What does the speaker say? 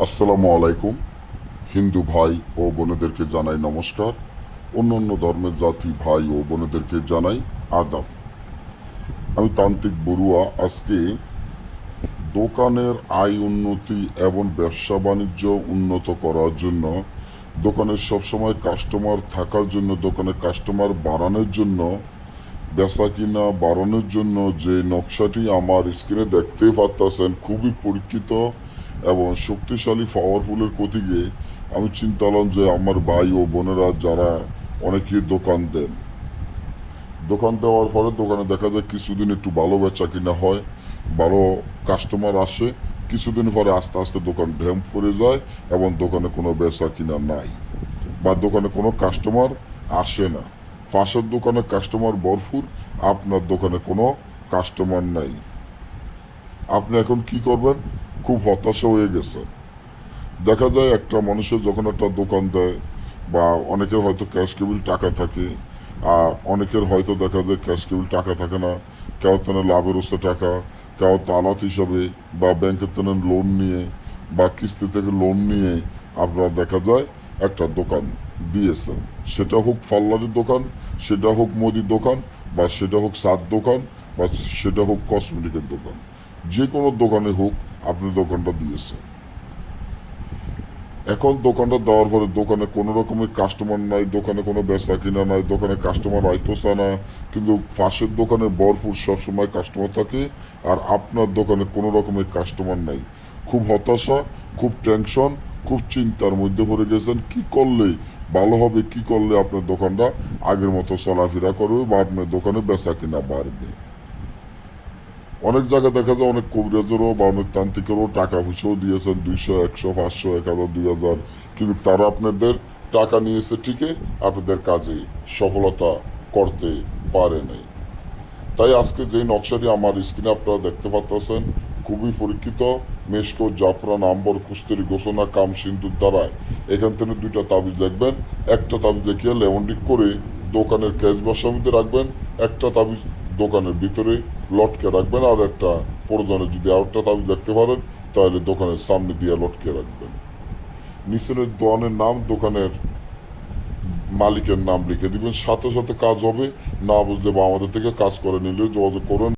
আসসালামু আলাইকুম। হিন্দু ভাই ও বোনেদেরকে জানাই নমস্কার। অন্য অন্য ধর্মের জাতি ভাই ও বোনেদেরকে জানাই আদাব। আমি তান্ত্রিক বড়ুয়া, আজকে দোকানের আয় উন্নতি এবং ব্যবসা বাণিজ্য উন্নত করার জন্য, দোকানের সবসময় কাস্টমার থাকার জন্য দোকানে কাস্টমার বাড়ানোর জন্য, বেচা কিনা বাড়ানোর জন্য যে নকশাটি আমার স্ক্রিনে দেখতে পারতেছেন, খুবই পরীক্ষিত এবং শক্তিশালী পাওয়ারফুলের গতিকে আমি চিন্তা করলাম যে আমার ভাই ও বোনেরা যারা অনেকে দোকান দেন। দোকান দেওয়ার পরে দোকানে দেখা যায় কিছুদিন একটু ভালো বেচা কিনা হয়, ভালো কাস্টমার আসে, কিছুদিন পরে আস্তে আস্তে দোকান ঢ্যাম পড়ে যায় এবং দোকানে কোনো বেচা কিনা নাই বা দোকানে কোনো কাস্টমার আসে না। পাশের দোকানে কাস্টমার ভরপুর, আপনার দোকানে কোনো কাস্টমার নাই। আপনি এখন কি করবেন? খুব হতাশা হয়ে গেছে। দেখা যায় একটা মানুষের যখন একটা দোকান দেয় বা অনেকের হয়তো ক্যাশ কেবিল টাকা থাকে, আর অনেকের হয়তো দেখা যায় ক্যাশ কেবিল টাকা থাকে না, কেউ তেনে লাভের হচ্ছে টাকা, কেউ তালাত হিসাবে বা ব্যাংকের তেনে লোন নিয়ে বা কিস্তি থেকে লোন নিয়ে আপনারা দেখা যায় একটা দোকান দিয়েছেন সেটা হোক ফাল্লারির দোকান, সেটা হোক মুদির দোকান, বা সেটা হোক সার দোকান, বা সেটা হোক কসমেটিকের দোকান। যে কোনো দোকানে হোক আপনি দোকানটা দিয়েছেন। এখন দোকানটা দেওয়ার পরে দোকানে কোনো রকমের কাস্টমার নাই, দোকানে কোনো বেচা কিনা নাই, দোকানে কাস্টমার আইতোসা না, কিন্তু পাশের দোকানে ভরপুর সবসময় কাস্টমার থাকে আর আপনার দোকানে কোনো রকমের কাস্টমার নাই। খুব হতাশা, খুব টেনশন খুব চিন্তার মধ্যে পড়ে গেছেন, কি করলে, ভালো হবে, কি করলে আপনার দোকানটা আগের মতো চলাফেরা করবে বা আপনার দোকানে বেচা কিনা বাড়বে? অনেক জায়গায় দেখা যায় অনেক কবিরাজেরও বা অনেক তান্ত্রিকেরও টাকা পয়সাও দিয়েছেন দুইশো, একশো, পাঁচশো, এক হাজার, দুই হাজার। কিন্তু তারা আপনাদের টাকা নিয়েছে ঠিকই, আপনাদের কাজে সফলতা করতে পারে নাই। তাই আজকে যে নকশাটি আমার স্ক্রিনে আপনারা দেখতে পাচ্ছেন খুবই পরীক্ষিত। মেশকো জাফরান আম্বর কুস্তেরি ঘোষণা কাম সিন্ধুর দ্বারায়। এখান থেকে দুইটা তাবিজ দেখবেন, একটা তাবিজ দেখিয়ে লেমন্ডিক করে দোকানের ক্যাশ মধ্যে রাখবেন, একটা তাবিজ দোকানের ভিতরে লটকে রাখবেন, আর একটা প্রয়োজনে যদি আর একটা তাবিজ দেখতে পারেন, তাহলে দোকানের সামনে দিয়ে লটকে রাখবেন। নিচের দোকানের নাম, দোকানের মালিকের নাম লিখে দিবেন। সাথে সাথে কাজ হবে, না বুঝলে বা আমাদের থেকে কাজ করে নিলে যোগাযোগ করুন।